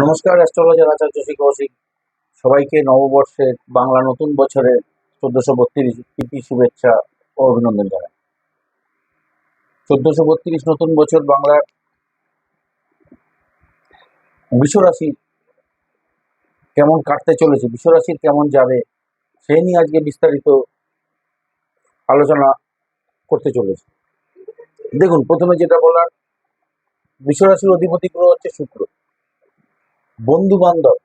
নমস্কার, অ্যাস্ট্রোলজার আচার্য শ্রী কৌশিক। সবাইকে নববর্ষের বাংলা নতুন বছরের চোদ্দশো বত্রিশ প্রীতি শুভেচ্ছা ও অভিনন্দন জানাই। চোদ্দশো বত্রিশ নতুন বছর বাংলার বিশ্বরাশি কেমন কাটতে চলেছে বিশ্বরাশির কেমন যাবে সেই নিয়ে আজকে বিস্তারিত আলোচনা করতে চলেছে। দেখুন, প্রথমে যেটা বলার বিশ্বরাশির অধিপতি গ্রহ হচ্ছে শুক্র। বন্ধু বান্ধব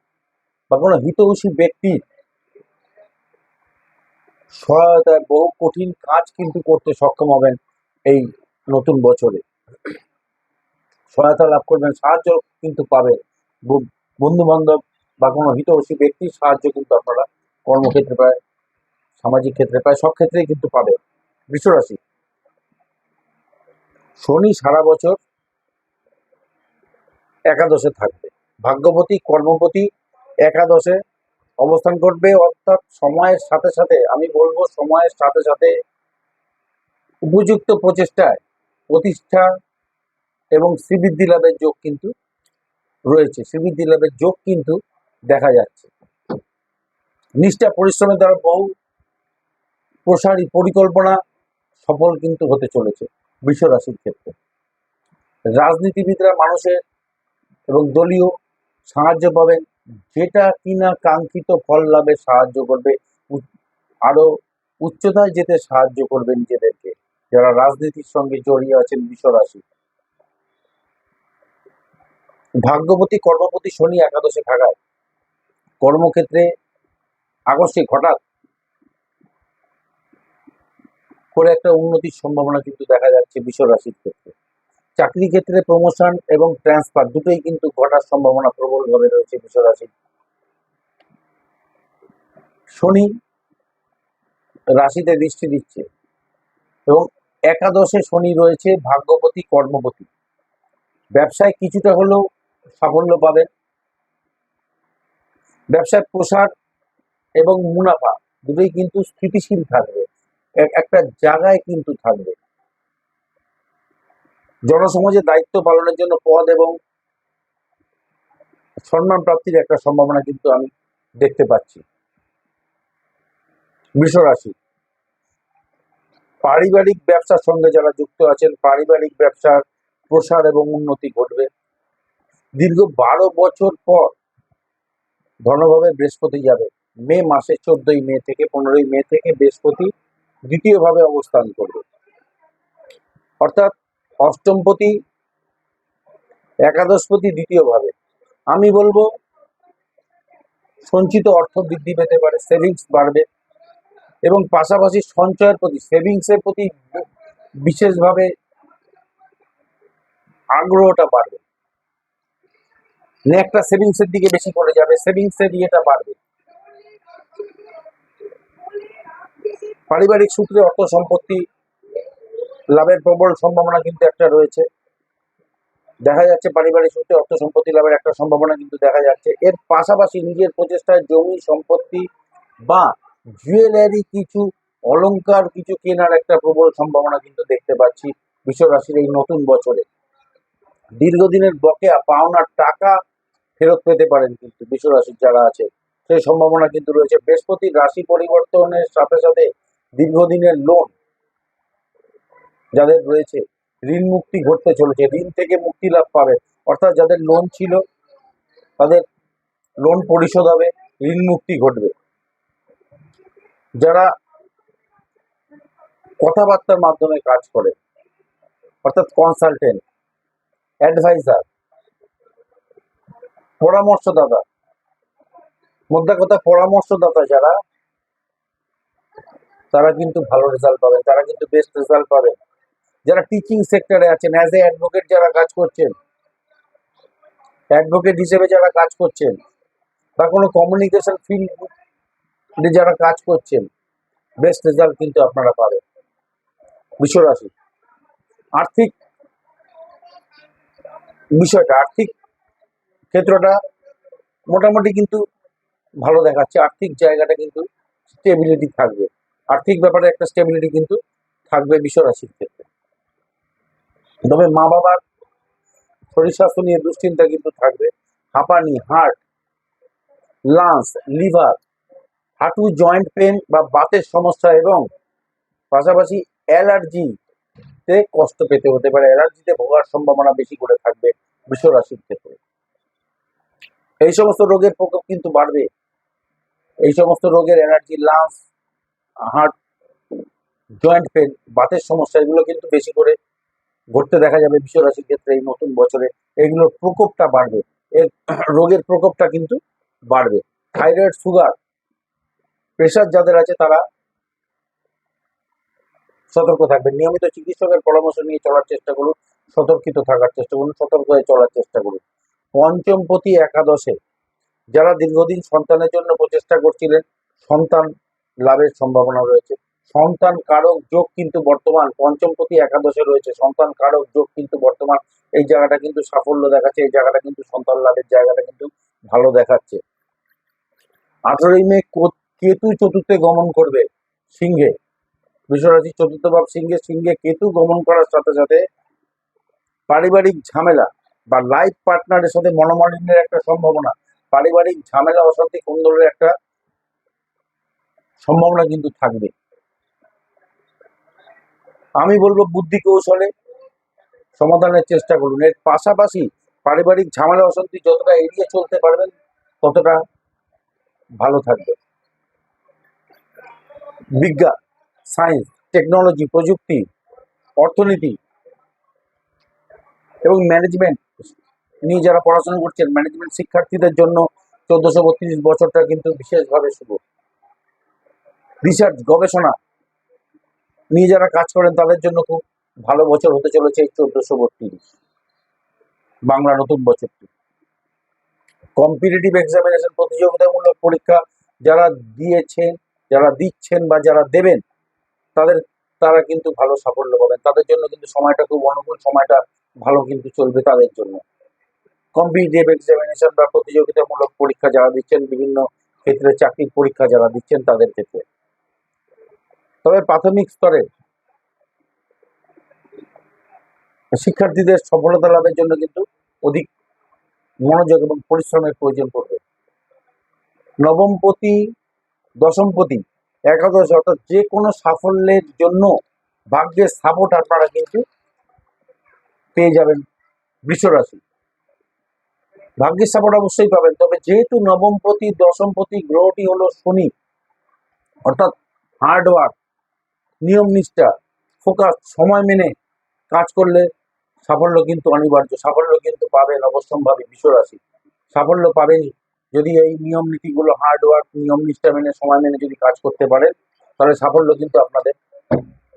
বা কোনো হিতৈষী ব্যক্তির সহায়তায় বহু কঠিন কাজ কিন্তু করতে সক্ষম হবেন এই নতুন বছরে। সহায়তা লাভ করবেন, সাহায্য কিন্তু পাবেন। বন্ধু বান্ধব বা কোনো হিতৈষী ব্যক্তির সাহায্য কিন্তু আপনারা কর্মক্ষেত্রে পায়, সামাজিক ক্ষেত্রে পায়, সব ক্ষেত্রেই কিন্তু পাবে বিশ্বরাশি শনি সারা বছর একাদশে থাকবে। ভাগ্যপতি, কর্মপতি একাদশে অবস্থান করবে অর্থাৎ সময়ের সাথে সাথে, আমি বলব সময়ের সাথে সাথে উপযুক্ত প্রচেষ্টায় প্রতিষ্ঠা এবং শ্রীবৃদ্ধি লাভের যোগ কিন্তু রয়েছে। শ্রীবৃদ্ধি লাভের যোগ কিন্তু দেখা যাচ্ছে। নিষ্ঠা, পরিশ্রমের দ্বারা বহু প্রসারী পরিকল্পনা সফল কিন্তু হতে চলেছে বিশ্বরাশির ক্ষেত্রে। রাজনীতিবিদরা মানুষের এবং দলীয় সাহায্য পাবেন যেটা কিনা কাঙ্ক্ষিত ফল লাভে সাহায্য করবে। আরও উচ্চতায় যেতে সাহায্য করবে নিজেদেরকে। যারা রাজনীতির সঙ্গে জড়িয়ে আছেন বিশ্বরাশি ভাগ্যবতী কর্মপতি শনি একাদশে থাকায় কর্মক্ষেত্রে আকস্মিক হঠাৎ করে একটা উন্নতির সম্ভাবনা কিন্তু দেখা যাচ্ছে বিশ্বরাশির ক্ষেত্রে। চাকরি ক্ষেত্রে প্রমোশন এবং ট্রান্সফার দুটোই কিন্তু ঘটার সম্ভাবনা প্রবলভাবে রয়েছে বিশ্বরাশি। শনি রাশিতে দৃষ্টি দিচ্ছে এবং একাদশে শনি রয়েছে ভাগ্যপতি, কর্মপতি। ব্যবসায় কিছুটা হলেও সাফল্য পাবেন। ব্যবসার প্রসার এবং মুনাফা দুটোই কিন্তু স্থিতিশীল থাকবে। এক- একটা জায়গায় কিন্তু থাকবে। জনসমাজে দায়িত্ব পালনের জন্য পদ এবং সম্মান প্রাপ্তির একটা সম্ভাবনা কিন্তু আমি দেখতে পাচ্ছি। বৃষরাশি পারিবারিক ব্যবসার সঙ্গে যারা যুক্ত আছেন, পারিবারিক ব্যবসার প্রসার এবং উন্নতি ঘটবে। দীর্ঘ বারো বছর পর ধনভাবে বৃহস্পতি যাবে। মে মাসে চোদ্দই মে থেকে পনেরোই মে থেকে বৃহস্পতি দ্বিতীয়ভাবে অবস্থান করবে। অর্থাৎ অষ্টমপতি, একাদশপতি দ্বিতীয়ভাবে। আমি বলব, সঞ্চিত অর্থ বৃদ্ধি পেতে পারে সেভিংস বাড়বে এবং পাশাপাশি সঞ্চয়ের প্রতি সেভিংসের প্রতি বিশেষভাবে আগ্রহটা বাড়বে। একটা সেভিংসের দিকে বেশি করে যাবে সেভিংসের ইয়েটা বাড়বে। পারিবারিক সূত্রে অর্থ সম্পত্তি লাভের প্রবল সম্ভাবনা কিন্তু একটা রয়েছে। দেখা যাচ্ছে পারিবারিক সূত্রে অর্থ সম্পত্তি লাভের একটা সম্ভাবনা কিন্তু দেখা যাচ্ছে। এর পাশাপাশি নিজের প্রচেষ্টায় জমি সম্পত্তি বা জুয়েলারি কিছু অলংকার কিছু কেনার একটা প্রবল সম্ভাবনা কিন্তু দেখতে পাচ্ছি বিশ্বরাশির এই নতুন বছরে। দীর্ঘদিনের বকেয়া পাওনার টাকা ফেরত পেতে পারেন কিন্তু বিশ্বরাশির যারা আছে, সেই সম্ভাবনা কিন্তু রয়েছে। বৃহস্পতির রাশি পরিবর্তনের সাথে সাথে দীর্ঘদিনের লোন যাদের রয়েছে, ঋণ মুক্তি ঘটতে চলেছে, ঋণ থেকে মুক্তি লাভ পাবে। অর্থাৎ যাদের লোন ছিল, তাদের লোন পরিশোধ হবে, ঋণ মুক্তি ঘটবে। যারা কথাবার্তার মাধ্যমে কাজ করে, অর্থাৎ কনসালটেন্ট অ্যাডভাইজার পরামর্শদাতা, মোদ্দা কথা পরামর্শদাতা যারা, তারা কিন্তু ভালো রেজাল্ট পাবেন, তারা কিন্তু বেস্ট রেজাল্ট পাবেন। যারা টিচিং সেক্টরে আছেন অ্যাজ এ অ্যাডভোকেট যারা কাজ করছেন অ্যাডভোকেট হিসেবে যারা কাজ করছেন, বা কোনো কমিউনিকেশন ফিল্ডে যারা কাজ করছেন বেস্ট রেজাল্ট কিন্তু আপনারা পাবেন। বিশ্বরাশি আর্থিক বিষয়টা, আর্থিক ক্ষেত্রটা মোটামুটি কিন্তু ভালো দেখাচ্ছে। আর্থিক জায়গাটা কিন্তু স্টেবিলিটি থাকবে। আর্থিক ব্যাপারে একটা স্টেবিলিটি কিন্তু থাকবে বিশ্বরাশির ক্ষেত্রে। তবে মা বাবার শরীর স্বাস্থ্য নিয়ে দুশ্চিন্তা কিন্তু থাকবে। হাঁপানি, হার্ট, লাংস, লিভার, হাঁটু, জয়েন্ট পেন বা বাতের সমস্যা এবং পাশাপাশি অ্যালার্জি তে কষ্ট পেতে হতে পারে। অ্যালার্জিতে ভোগার সম্ভাবনা বেশি করে থাকবে বৃষ রাশির ক্ষেত্রে। এই সমস্ত রোগের প্রকোপ কিন্তু বাড়বে। এই সমস্ত রোগের allergy lungs, heart, joint pain বাতের সমস্যা এগুলো কিন্তু বেশি করে ঘটতে দেখা যাবে বৃষ রাশির ক্ষেত্রে এই নতুন বছরে। এগুলোর প্রকোপটা বাড়বে। এর রোগের প্রকোপটা কিন্তু বাড়বে। থাইরয়েড সুগার প্রেশার যাদের আছে তারা সতর্ক থাকবেন। নিয়মিত চিকিৎসকের পরামর্শ নিয়ে চলার চেষ্টা করুন, সতর্কিত থাকার চেষ্টা করুন, সতর্ক হয়ে চলার চেষ্টা করুন। পঞ্চমপতি একাদশে যারা দীর্ঘদিন সন্তানের জন্য প্রচেষ্টা করছিলেন, সন্তান লাভের সম্ভাবনা রয়েছে। সন্তান কারক যোগ কিন্তু বর্তমান পঞ্চমপতি একাদশে রয়েছে। সন্তান কারক যোগ কিন্তু বর্তমান এই জায়গাটা কিন্তু সাফল্য দেখাচ্ছে, এই জায়গাটা কিন্তু সন্তান লাভের জায়গাটা কিন্তু ভালো দেখাচ্ছে। আঠারোই মে কেতু চতুর্থে গমন করবে সিংহে। বিশ্বরাশি চতুর্থ ভাব সিংহে সিংহে কেতু গমন করার সাথে সাথে পারিবারিক ঝামেলা বা লাইফ পার্টনারের সাথে মনোমালিন্যের একটা সম্ভাবনা, পারিবারিক ঝামেলা, অশান্তি, কুন্দলের একটা সম্ভাবনা কিন্তু থাকবে। আমি বলব বুদ্ধি কৌশলে সমাধানের চেষ্টা করুন। এর পাশাপাশি পারিবারিক ঝামেলা অশান্তি যতটা এড়িয়ে চলতে পারবেন, ততটা ভালো থাকবে। বিজ্ঞান সায়েন্স টেকনোলজি প্রযুক্তি, অর্থনীতি এবং ম্যানেজমেন্ট নিয়ে যারা পড়াশোনা করছেন ম্যানেজমেন্ট শিক্ষার্থীদের জন্য চোদ্দশো বত্রিশ বছরটা কিন্তু বিশেষভাবে শুভ। রিসার্চ গবেষণা নিয়ে যারা কাজ করেন, তাদের জন্য খুব ভালো বছর হতে চলেছে এই চোদ্দশো বত্রিশ। বাংলা নতুন বছরটি। কম্পিটিটিভ এক্সামিনেশন প্রতিযোগিতামূলক পরীক্ষা যারা দিয়েছেন, যারা দিচ্ছেন বা যারা দেবেন, তাদের, তারা কিন্তু ভালো সাফল্য পাবেন। তাদের জন্য কিন্তু সময়টা খুব অনুকূল, সময়টা ভালো কিন্তু চলবে তাদের জন্য। কম্পিটিটিভ এক্সামিনেশন বা প্রতিযোগিতামূলক পরীক্ষা যারা দিচ্ছেন, বিভিন্ন ক্ষেত্রে চাকরির পরীক্ষা যারা দিচ্ছেন তাদের ক্ষেত্রে। তবে প্রাথমিক স্তরে শিক্ষার্থীদের সফলতা লাভের জন্য কিন্তু অধিক মনোযোগ এবং পরিশ্রমের প্রয়োজন পড়বে। নবমপতি দশমপতি একাদশ অর্থাৎ যে কোনো সাফল্যের জন্য ভাগ্যের সাপোর্ট আপনারা কিন্তু পেয়ে যাবেন বৃষরাশি। ভাগ্যের সাপোর্ট অবশ্যই পাবেন, তবে যেহেতু নবমপতি দশমপতি গ্রহটি হলো শনি, অর্থাৎ হার্ডওয়ার্ক নিয়ম নিষ্ঠা, ফোকাস, সময় মেনে কাজ করলে সাফল্য কিন্তু অনিবার্য। সাফল্য কিন্তু পাবেন অবশ্যম্ভাবী বিশ্বরাশি। সাফল্য পাবেনই। যদি এই নিয়ম নীতিগুলো হার্ড ওয়ার্ক নিয়ম নিষ্ঠা মেনে, সময় মেনে যদি কাজ করতে পারেন, তাহলে সাফল্য কিন্তু আপনাদের,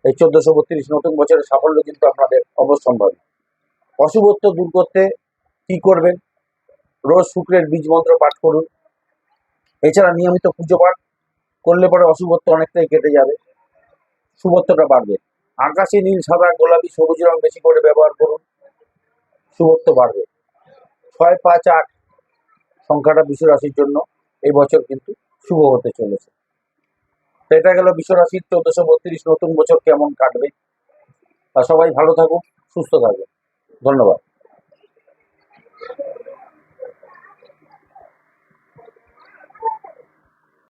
এই চোদ্দশো বত্রিশ নতুন বছরের সাফল্য কিন্তু আপনাদের অবশ্যম্ভাবী। অশুভত্ব দূর করতে কি করবেন? রোজ শুক্রের বীজ মন্ত্র পাঠ করুন। এছাড়া নিয়মিত পুজো পাঠ করলে পরে অশুভত্ব অনেকটাই কেটে যাবে। শুভত্বটা বাড়বে। আকাশি নীল, সাদা, গোলাপি, সবুজ রং বেশি করে ব্যবহার করুন শুভত্ব বাড়বে। ছয়, পাঁচ, আট সংখ্যাটা বিশ্ব রাশির জন্য এই বছর কিন্তু শুভ হতে চলেছে। এটা গেল বিশ্ব রাশির চোদ্দশো বত্রিশ, নতুন বছর কেমন কাটবে? সবাই ভালো থাকুন, সুস্থ থাকুন। ধন্যবাদ।